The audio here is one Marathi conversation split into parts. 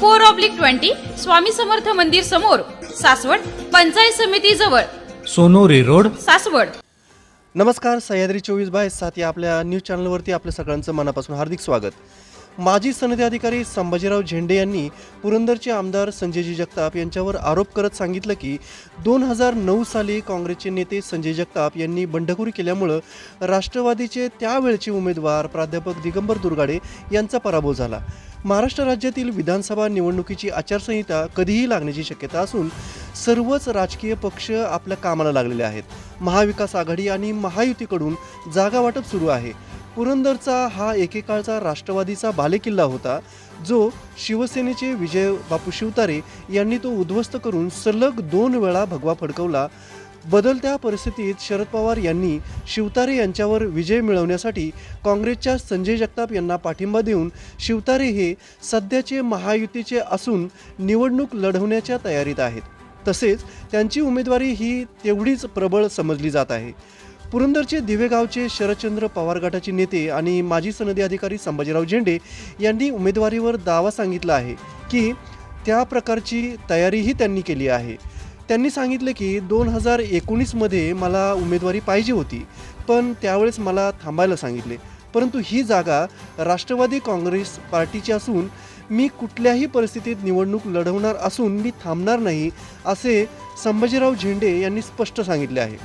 four oblique twenty Swami Samarth मंदिर समोर सासवड पंचायत समिती जवळ. सोनोरी रोड. सासवड. नमस्कार सह्याद्री चोवीस बाय सात या आपल्या न्यूज चॅनलवरती आपल्या सगळ्यांचं मनापासून हार्दिक स्वागत. माजी सनदी अधिकारी संभाजीराव झेंडे यांनी पुरंदरचे आमदार संजयजी जगताप यांच्यावर आरोप करत सांगितलं की दोन हजार नऊ साली काँग्रेसचे नेते संजय जगताप यांनी बंडखोरी केल्यामुळं राष्ट्रवादीचे त्यावेळचे उमेदवार प्राध्यापक दिगंबर दुर्गाडे यांचा पराभव झाला. महाराष्ट्र राज्यातील विधानसभा निवडणुकीची आचारसंहिता कधीही लागण्याची शक्यता असून सर्वच राजकीय पक्ष आपल्या कामाला लागलेले आहेत. महाविकास आघाडी आणि महायुतीकडून जागा वाटप सुरू आहे. पुरंदरचा हा एकेकाळचा राष्ट्रवादीचा बालेकिल्ला होता जो शिवसेनेचे विजय बापू शिवतारे यांनी तो उद्ध्वस्त करून सलग दोन वेळा भगवा फडकवला. बदलत्या परिस्थितीत शरद पवार यांनी शिवतारे यांच्यावर विजय मिळवण्यासाठी काँग्रेसच्या संजय जगताप यांना पाठिंबा देऊन शिवतारे हे सध्याचे महायुतीचे असून निवडणूक लढवण्याच्या तयारीत आहेत. तसेच त्यांची उमेदवारी ही तेवढीच प्रबळ समजली जात आहे. पुरंदरचे दिवेगावचे शरदचंद्र पवार गटाचे नेते आणि माजी सनदी अधिकारी संभाजीराव झेंडे यांनी उमेदवारीवर दावा सांगितला आहे की त्या प्रकारची तयारीही त्यांनी केली आहे. त्यांनी सांगितले की दोन हजार एकोणीसमध्ये मला उमेदवारी पाहिजे होती पण त्यावेळेस मला थांबायला सांगितले. परंतु ही जागा राष्ट्रवादी काँग्रेस पार्टीची असून मी कुठल्याही परिस्थितीत निवडणूक लढवणार असून मी थांबणार नाही असे संभाजीराव झेंडे यांनी स्पष्ट सांगितले आहे.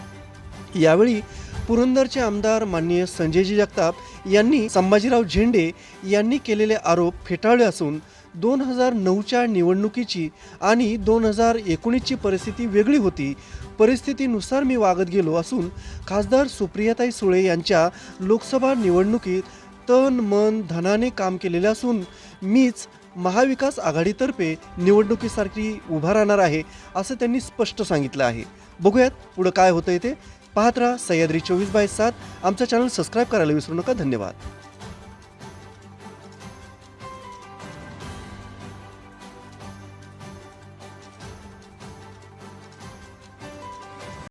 यावेळी पुरंदरचे आमदार माननीय संजयजी जगताप यांनी संभाजीराव झेंडे यांनी केलेले आरोप फेटाळले असून दोन हजार नऊच्या निवडणुकीची आणि दोन हजार एकोणीसची परिस्थिती वेगळी होती. परिस्थितीनुसार मी वागत गेलो असून खासदार सुप्रियाताई सुळे यांच्या लोकसभा निवडणुकीत तन मन धनाने काम केलेले असून मीच महाविकास आघाडीतर्फे निवडणुकीसाठी उभा राहणार आहे असं त्यांनी स्पष्ट सांगितलं आहे. बघूयात पुढं काय होतं ते. पाहत राहा सह्याद्री चोवीस बाय सात. आमचा चॅनल सबस्क्राईब करायला विसरू नका. धन्यवाद.